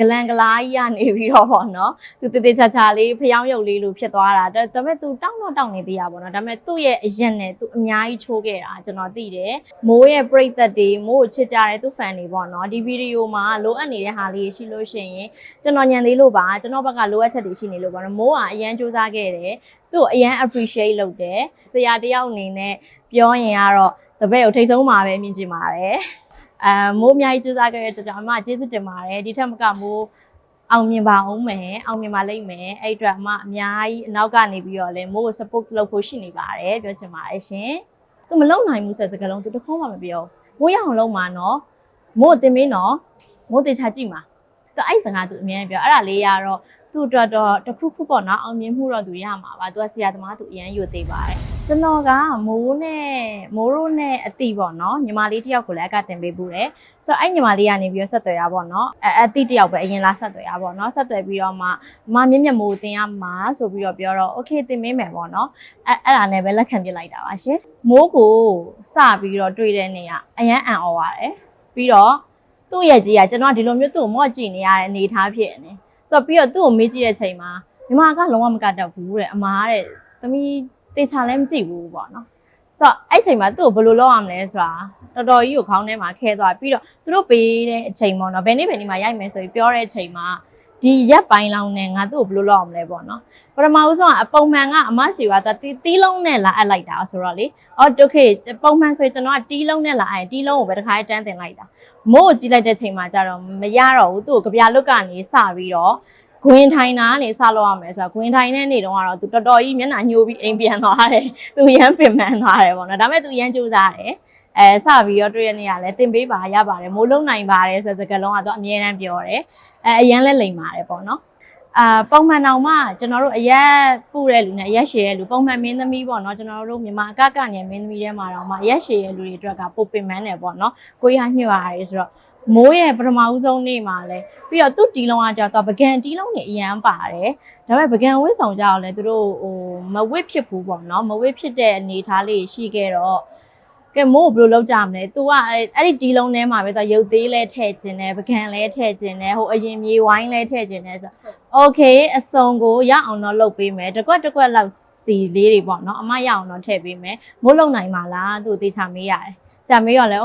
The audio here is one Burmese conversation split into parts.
ဂလန်ကလာကြီးကနေပြီးတော့ပေါ့နော်သူတေတေချာချာလေးဖျောင်းရုပ်လေးလိုဖြစ်သွားတာဒါဒါပေမဲ့သူတောင်းတော့တောင်းနေသေးရပေါ့နော်ဒါပေမဲ့သူ့ရဲ့အရက်နဲ့သူအများကြီးချိုးခဲ့တာကျွန်တော်သိတယ်မိုးရဲ့ပရိသတ်တွေမိုးကိုချစ်ကြတဲ့သူ့ fan တွေပေါ့နော်ဒီဗီဒီယိုမှာလိုအပ်နေတဲ့ဟာလေးရှိလို့ရှိရင်ကျွန်တော်ညံသေးလို့ပါကျွန်တော်ဘက်ကလိုအပ်ချက်တွေရှိနေလို့ပါနော်မိုးကအရန်စူးစမ်းခဲ့တယ်သူ့ကိုအရန် appreciate လုပ်တယ်ဆရာတယောက်အနေနဲ့ပြောရင်ကတော့တပည့်ကိုထိတ်ဆုံးမှာပဲမြင်ချင်ပါတယ် အဲမိုးအများကြီးစူးစမ်းခဲ့တဲ့အတွက်ကြောင့်အမကျေးဇူးတင်ပါတယ်ဒီထက်မကမိုးအောင်မြင်ပါအောင်မယ်အောင်မြင်ပါလိမ့်မယ်အဲ့အတွက်အမအများကြီးအနောက်ကနေပြီးတော့လဲမိုးကို support လုပ်ဖို့ရှိနေပါတယ်ပြောချင်ပါတယ်ရှင်သူမလုံနိုင်ဘူးဆိုတဲ့စကားလုံးသူတစ်ခေါက်မှမပြောမိုးရအောင်လုံးမှာနော်မိုးအတင်မင်းနော်မိုးတေချာကြည့်မှာသူအဲ့စကားသူအများကြီးပြောအဲ့ဒါလေးရတော့သူ့အတွက်တော့တစ်ခုခုပေါ့နော်အောင်မြင်မှုတော့သူရမှာပါသူကဆရာသမားသူအရန်ယူသေးပါတယ် ကျွန်တော်ကမိုးနဲ့မိုးရိုးနဲ့အတိပေါ့နော်ညီမလေးတစ်ယောက်ကိုလည်းအကတင်ပေးဘူးတယ်ဆိုတော့အဲ့ညီမလေးကနေပြီးတော့ဆက်သွယ်ရပါတော့အဲအတိတစ်ယောက်ပဲအရင်လာဆက်သွယ်ရပါတော့ဆက်သွယ်ပြီးတော့မှမမြင့်မြတ်မိုးတင်ရမှာဆိုပြီးတော့ပြောတော့ okay တင်ပေးမယ်ပေါ့နော်အဲအဲ့ဒါနဲ့ပဲလက်ခံပြလိုက်တာပါရှင်မိုးကိုစပြီးတော့တွေ့တဲ့နေရအရန်အံ့ဩပါတယ်ပြီးတော့သူ့ရဲ့ကြီးကကျွန်တော်ဒီလိုမျိုးသူ့ကိုမော့ကြည့်နေရတဲ့အနေထားဖြစ်နေဆိုတော့ပြီးတော့သူ့ကိုမေးကြည့်တဲ့ချိန်မှာညီမကလုံးဝမကတတ်ဘူးတဲ့အမားတဲ့သမီး တေချာလည်းမကြည့်ဘူးပေါ့နော်ဆိုတော့အဲ့ချိန်မှာသူ့ကိုဘယ်လိုလုပ်ရမလဲဆိုတာတော်တော်ကြီးကိုခေါင်းထဲမှာခဲသွားပြီးတော့သူတို့ပေးတဲ့အချိန်ပေါ့နော်ဘယ်နေ့ဘယ်နေ့မှာရိုက်မယ်ဆိုပြီးပြောတဲ့အချိန်မှာဒီရက်ပိုင်းလောင်းနဲ့ငါသူ့ကိုဘယ်လိုလုပ်ရမလဲပေါ့နော်ပထမဦးဆုံးကအပုံမှန်ကအမစီကတီတီးလုံးနဲ့လာအပ်လိုက်တာဆိုတော့လေအော်ဒုက္ခေပုံမှန်ဆိုရင်ကျွန်တော်ကတီးလုံးနဲ့လာအပ်တီးလုံးကိုပဲတစ်ခါတန်းတင်လိုက်တာမို့ကိုကြည့်လိုက်တဲ့ချိန်မှာကျတော့မရတော့ဘူးသူ့ကိုကြပြလွတ်ကနေစပြီးတော့ ဂွင်ထိုင်တာကနေစလို့ရမယ်ဆိုတော့ဂွင်ထိုင်တဲ့နေ့တုန်းကတော့သူတော်တော်ကြီးမျက်နှာညှိုးပြီးအိမ်ပြန်သွားတယ်သူရမ်းပင်ပန်းသွားတယ်ပေါ့နော်ဒါပေမဲ့သူရမ်းကြိုးစားတယ်အဲစပြီးတော့တွေ့ရနေရလဲတင်ပေးပါရပါတယ်မိုးလုံးနိုင်ပါတယ်ဆိုတဲ့စကားလုံးကတော့အမြဲတမ်းပြောတယ်အဲအရန်လဲလိမ်ပါတယ်ပေါ့နော်အာပုံမှန်တော့မှကျွန်တော်တို့အရက်ပူတဲ့လူနဲ့အရက်ရှည်တဲ့လူပုံမှန်မင်းသမီးပေါ့နော်ကျွန်တော်တို့မြန်မာအကကနဲ့မင်းသမီးထဲမှာတော့မှအရက်ရှည်တဲ့လူတွေအတွက်ကပိုပင်ပန်းတယ်ပေါ့နော်ကိုရညှို့ရတယ်ဆိုတော့ မိုးရဲ့ပထမဦးဆုံးနေ့မှာလဲပြီးတော့သူ့တီလုံးကကြာတော့ပကံတီလုံးနေအရန်ပါတယ်ဒါပေမဲ့ပကံဝစ်ဆောင်ကြအောင်လဲသူတို့ဟိုမဝစ်ဖြစ်ဘူးပေါ့နော်မဝစ်ဖြစ်တဲ့အနေထားလေးရှိခဲ့တော့ကဲမိုးကိုဘယ်လိုလုပ်ကြမလဲ။ तू ကအဲ့အဲ့ဒီတီလုံးထဲမှာပဲသူရုပ်သေးလဲထည့်ခြင်းနဲ့ပကံလဲထည့်ခြင်းနဲ့ဟိုအရင်မြေဝိုင်းလဲထည့်ခြင်းနဲ့ဆို Okay အစုံကိုရအောင်တော့လုပ်ပေးမယ်။တစ်ကွက်တစ်ကွက်လောက်စီလေးတွေပေါ့နော်။အမရအောင်တော့ထည့်ပေးမယ်။မိုးလုံနိုင်ပါလား။သူ့ကိုတေချာမေးရတယ်။ကြာမေးတော့လဲ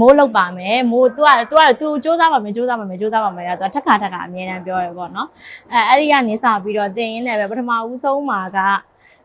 မိုးလုံပါမယ်။မိုး तू က तू က तू စူးစမ်းပါမယ်စူးစမ်းပါမယ်စူးစမ်းပါမယ်။သူကထက်ခါထက်ခါအမြဲတမ်းပြောရပေါ့နော်။အဲအဲ့ဒီကနေစပြီးတော့တင်ရင်းနဲ့ပဲပထမဦးဆုံးမှာက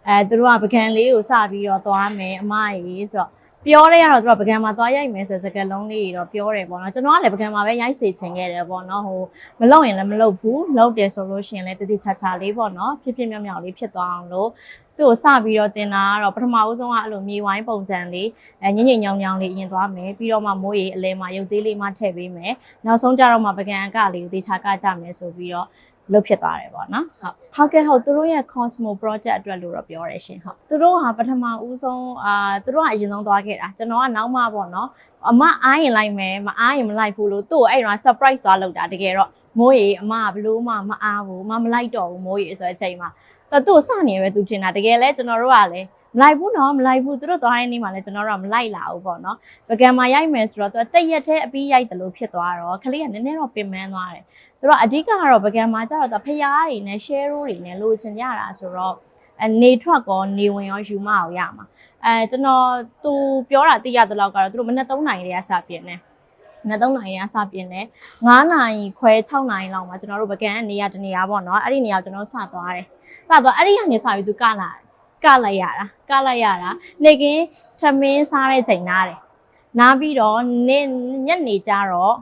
အဲသူတို့ကပကံလေးကိုစပြီးတော့သွားမယ်အမကြီးဆိုတော့ပြောရဲရတော့သူကပကံမှာသွားရိုက်မယ်ဆိုတဲ့စကားလုံးလေးတွေတော့ပြောတယ်ပေါ့နော်ကျွန်တော်ကလည်းပကံမှာပဲရိုက်စေချင်ခဲ့တယ်ပေါ့နော်ဟိုမလုပ်ရင်လည်းမလုပ်ဘူးလုပ်တယ်ဆိုလို့ရှိရင်လည်းတတိချာချာလေးပေါ့နော်ဖြစ်ဖြစ်မြောက်မြောက်လေးဖြစ်သွားအောင်လို့ သူ့ကိုစပြီးတော့တင်တာကတော့ပထမဦးဆုံးကအဲ့လိုမြေဝိုင်းပုံစံလေးအဲညင်ညင်ညောင်ညောင်လေးအရင်သွားမယ်ပြီးတော့မှမိုးရီအလဲမှာရုပ်သေးလေးမှထည့်ပေးမယ်နောက်ဆုံးကြတော့မှပကံအကလေးကိုတေချာကကြမယ်ဆိုပြီးတော့လုတ်ဖြစ်သွားတယ်ပေါ့နော်ဟုတ်ဟုတ်ကဲ့ဟုတ်သူတို့ရဲ့ Cosmo project အတွက်လို့တော့ပြောရရှင်ဟုတ်သူတို့ဟာပထမဦးဆုံးအာသူတို့ကအရင်ဆုံးသွားခဲ့တာကျွန်တော်ကနောက်မှပေါ့နော်အမအားရင်လိုက်မယ်မအားရင်မလိုက်ဘူးလို့သူ့ကိုအဲ့တော့ surprise သွားလုပ်တာတကယ်တော့မိုးရီအမကဘလို့မှမအားဘူးမမလိုက်တော့ဘူးမိုးရီဆိုတဲ့အချိန်မှာ သူသူ့စနေပဲသူထင်တာတကယ်လဲကျွန်တော်တို့ကလည်းမလိုက်ဘူးနော်မလိုက်ဘူးသူတို့သွားတဲ့နေ့မှာလည်းကျွန်တော်တို့ကမလိုက်လာဘူးပေါ့နော်ပကံမှာရိုက်မယ်ဆိုတော့သူတက်ရက်သေးအပြီးရိုက်တယ်လို့ဖြစ်သွားတော့ခလေးကနည်းနည်းတော့ပင်ပန်းသွားတယ်သူတို့အဓိကကတော့ပကံမှာကျတော့ဖျားတွေနဲ့ share တွေနဲ့လိုချင်ကြတာဆိုတော့အနေထွက်ကောနေဝင်ရောယူမအောင်ရမှာအဲကျွန်တော်သူပြောတာသိရတဲ့လောက်ကတော့သူတို့မနေ့3နိုင်လေးကစပြင်းနေနက်3နိုင်ရစပြင်းနေ9နိုင်ခွဲ6နိုင်လောက်မှာကျွန်တော်တို့ပကံကနေရတနေရပေါ့နော်အဲ့ဒီနေရာကျွန်တော်စသွားတယ် စသွားအဲ့ဒီကနေစပြီးသူကလာကလိုက်ရတာကလိုက်ရတာနေကင်းသမင်းစားတဲ့ချိန်နားတယ်နားပြီးတော့နေ့ညနေကျတော့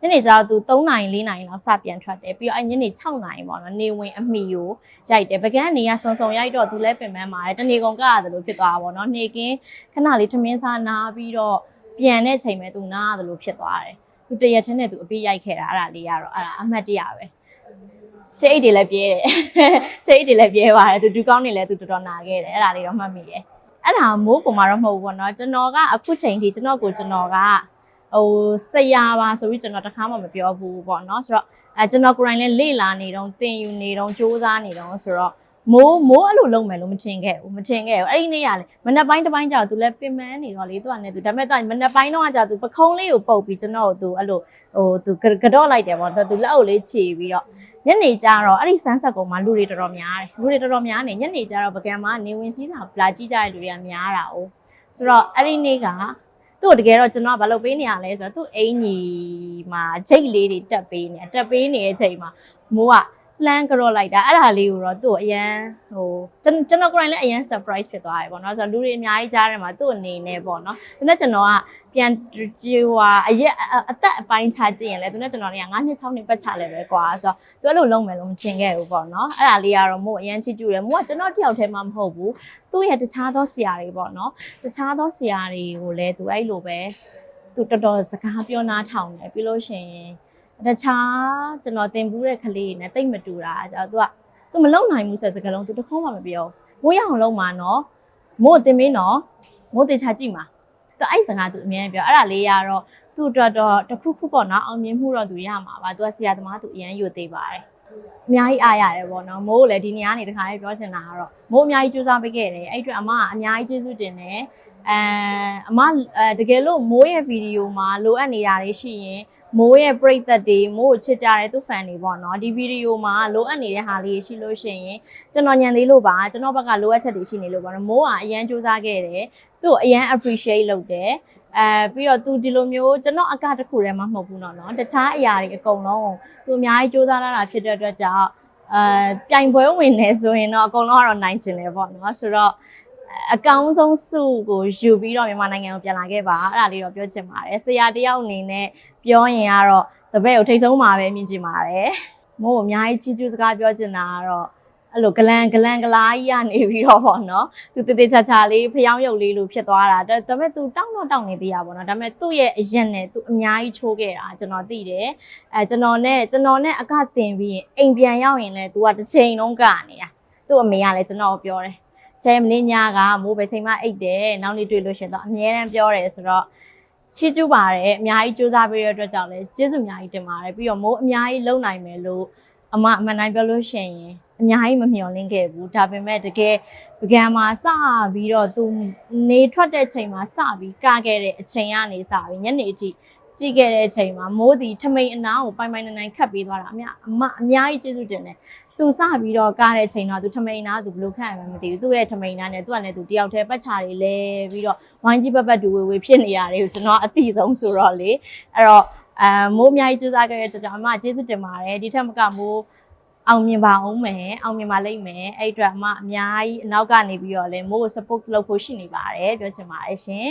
ညနေကျတော့သူ3နိုင်4နိုင်လောက်စပြန်ထွက်တယ်ပြီးတော့အဲ့ညနေ6နိုင်ပေါ့နော်နေဝင်အမိကိုရိုက်တယ်ပကန်းနေရစုံစုံရိုက်တော့သူလည်းပင်ပန်းပါတယ်တနေကုန်ကရတယ်လို့ဖြစ်သွားတာပေါ့နော်နေကင်းခဏလေးသမင်းစားနားပြီးတော့ပြန်တဲ့ချိန်မဲ့သူနားရတယ်လို့ဖြစ်သွားတယ်သူတရက်ချင်းနဲ့သူအပြည့်ရိုက်ခဲ့တာအဲ့ဒါလေးကတော့အဲ့ဒါအမှတ်တရပဲ ချဲအိတ်တွေလည်းပြဲတယ်ချဲအိတ်တွေလည်းပြဲပါတယ်သူဒူကောင်းတွေလည်းသူတော်တော်နာခဲ့တယ်အဲ့ဒါလေးတော့မှတ်မိတယ်အဲ့ဒါမိုးကူမှာတော့မဟုတ်ဘူးပေါ့နော်ကျွန်တော်ကအခုချိန်ထိကျွန်တော်ကိုကျွန်တော်ကဟိုဆရာပါဆိုပြီးကျွန်တော်တခါမှမပြောဘူးပေါ့နော်ဆိုတော့အဲကျွန်တော်ကိုယ်တိုင်လည်းလေ့လာနေတော့သင်ယူနေတော့စူးစမ်းနေတော့ဆိုတော့မိုးမိုးအဲ့လိုလုပ်မယ်လို့မထင်ခဲ့ဘူးမထင်ခဲ့ဘူးအဲ့ဒီနေ့ကလေမနက်ပိုင်းတစ်ပိုင်းကြာသူလည်းပင်မန်းနေတော့လေသူကလည်းသူဒါပေမဲ့သူမနက်ပိုင်းတော့ကြာသူပခုံးလေးကိုပုတ်ပြီးကျွန်တော်ကိုသူအဲ့လိုဟိုသူကတော့လိုက်တယ်ပေါ့သူလက်အုပ်လေးခြေပြီးတော့ ညနေကျတော့အဲ့ဒီဆန်းဆက်ကုံမှာလူတွေတော်တော်များတယ်လူတွေတော်တော်များနေညနေကျတော့ပကံမှာနေဝင်စည်းတာလာကြည့်ကြတဲ့လူတွေကများတာ哦ဆိုတော့အဲ့ဒီနေ့ကသူ့ကိုတကယ်တော့ကျွန်တော်ကဘာလုပ်ပေးနေရလဲဆိုတော့သူ့အင်ကြီးမှာဂျိတ်လေးတွေတက်ပေးနေတက်ပေးနေတဲ့အချိန်မှာမိုးက လှမ်းကြော့လိုက်တာအဲ့ဒါလေးကိုတော့သူ့ကိုအရန်ဟိုကျွန်ကျွန်တော်ကိုယ်တိုင်လည်းအရန် surprise ဖြစ်သွားတယ်ပေါ့နော်ဆိုတော့လူတွေအများကြီးကြားထဲမှာသူ့အနေနဲ့ပေါ့နော်သူနဲ့ကျွန်တော်ကပြန်ကြွဟွာအရက်အသက်အပိုင်းခြားကြည့်ရင်လည်းသူနဲ့ကျွန်တော်တွေက9နှစ်6နှစ်ပတ်ချလဲပဲကွာဆိုတော့သူအဲ့လိုလုံးမယ်လို့မချင်ခဲ့ဘူးပေါ့နော်အဲ့ဒါလေးကတော့မို့အရန်ချစ်ကျူတယ်မို့ကကျွန်တော်တယောက်တည်းမှမဟုတ်ဘူးသူ့ရဲ့တခြားသောဆရာတွေပေါ့နော်တခြားသောဆရာတွေကိုလည်းသူအဲ့လိုပဲသူတော်တော်စကားပြောနားထောင်တယ်ပြီးလို့ရှိရင် တခြားကျွန်တော်သင်ဘူးတဲ့ကလေးတွေနဲ့တိတ်မတူတာအဲကြောင့်သူကသူမလုံနိုင်ဘူးဆိုတဲ့စကားလုံးသူတစ်ခေါက်မှမပြောမိုးရအောင်လုံးမှာနော်မို့တင်မင်းနော်မို့တေချာကြည့်မှာသူအဲ့စကားသူအများကြီးပြောအဲ့ဒါလေးရတော့သူ့အတွက်တော့တစ်ခုခုပေါ့နော်အောင်မြင်မှုတော့သူရမှာပါသူကဆရာသမားသူအရန်ယူသေးပါတယ်အများကြီးအားရတယ်ပေါ့နော်မိုးကိုလည်းဒီနေရာနေတခါလေးပြောချင်တာကတော့မိုးအများကြီးကြိုးစားပေးခဲ့တယ်အဲ့အတွက်အမကအများကြီးကျေးဇူးတင်တယ်အဲအမအဲတကယ်လို့မိုးရဲ့ဗီဒီယိုမှာလိုအပ်နေတာတွေရှိရင် မိုးရဲ့ပရိသတ်တွေမိုးကိုချစ်ကြတဲ့သူ fan တွေပေါ့နော်ဒီဗီဒီယိုမှာလိုအပ်နေတဲ့ဟာလေးရှိလို့ရှိရင်ကျွန်တော်ညံသေးလို့ပါကျွန်တော်ဘက်ကလိုအပ်ချက်တွေရှိနေလို့ပေါ့နော်မိုးကအရန်စူးစမ်းခဲ့တယ်သူ့ကိုအရန် appreciate လုပ်တယ်အဲပြီးတော့သူဒီလိုမျိုးကျွန်တော်အကတစ်ခုတည်းမှမဟုတ်ဘူးเนาะနော်တခြားအရာတွေအကုန်လုံးသူအများကြီးစူးစမ်းလာတာဖြစ်တဲ့အတွက်ကြောင့်အဲပြိုင်ပွဲဝင်နေဆိုရင်တော့အကုန်လုံးကတော့နိုင်ချင်တယ်ပေါ့နော်ဆိုတော့အကောင်းဆုံးစုကိုယူပြီးတော့မြန်မာနိုင်ငံကိုပြန်လာခဲ့ပါအဲ့ဒါလေးတော့ပြောချင်ပါတယ်ဆရာတယောက်အနေနဲ့ ပြောရင်ကတော့တပည့်ကိုထိတ်ဆုံးမှာပဲမြင်ချင်ပါတယ်မို့အများကြီးချီးကျူးစကားပြောချင်တာကတော့အဲ့လိုဂလန်ဂလန်ဂလားကြီးကနေပြီးတော့ပေါ့နော်သူတေတေချာချာလေးဖျောင်းရုပ်လေးလိုဖြစ်သွားတာဒါပေမဲ့သူတောင်းတော့တောင်းနေသေးရပေါ့နော်ဒါပေမဲ့သူ့ရဲ့အရက်နဲ့သူအများကြီးချိုးခဲ့တာကျွန်တော်သိတယ်အဲကျွန်တော်နဲ့ကျွန်တော်နဲ့အကတင်ပြီးရင်အိမ်ပြန်ရောက်ရင်လည်း तू ကတစ်ချိန်လုံးကနေရသူ့အမေကလည်းကျွန်တော်ကိုပြောတယ်ဆယ်မိနစ်ညကမိုးပဲချိန်မှအိတ်တယ်နောက်နေ့တွေ့လို့ရှရင်တော့အမြဲတမ်းပြောတယ်ဆိုတော့ ချီးကျူးပါတယ်အများကြီးစူးစမ်းပေးရတဲ့အတွက်ကြောင့်လည်းကျေးဇူးအများကြီးတင်ပါတယ်ပြီးတော့မိုးအများကြီးလုံနိုင်မယ်လို့အမအမှန်တိုင်းပြောလို့ရှိရင်အများကြီးမမျှော်လင့်ခဲ့ဘူးဒါပေမဲ့တကယ်ပကံမှာစပြီးတော့သူနေထွက်တဲ့ချိန်မှာစပြီးကခဲ့တဲ့အချိန်ကနေစပြီးညနေအထိ ကြည့်ခဲ့တဲ့အချိန်မှာမိုးဒီထမိန်အနာကိုပိုင်ပိုင်နိုင်နိုင်ခတ်ပေးသွားတာအများအမအများကြီးကျေးဇူးတင်တယ်သူစပြီးတော့ကားတဲ့အချိန်တော့သူထမိန်နာသူဘယ်လိုခန့်ရမှန်းမသိဘူးသူ့ရဲ့ထမိန်နာနဲ့သူကလည်းသူတယောက်တည်းပတ်ချာတွေလဲပြီးတော့ဝိုင်းကြီးပတ်ပတ်တူဝေဝေဖြစ်နေရတယ်ကိုကျွန်တော်အတိဆုံးဆိုတော့လေအဲ့တော့အမ်မိုးအများကြီးစူးစမ်းခဲ့တဲ့ကြောင့်အမကျေးဇူးတင်ပါတယ်ဒီထက်မကမိုးအောင်မြင်ပါအောင်မယ်အောင်မြင်ပါလိမ့်မယ်အဲ့အတွက်အမအများကြီးအနောက်ကနေပြီးတော့လဲမိုးကို support လုပ်ဖို့ရှိနေပါတယ်ပြောချင်ပါတယ်ရှင်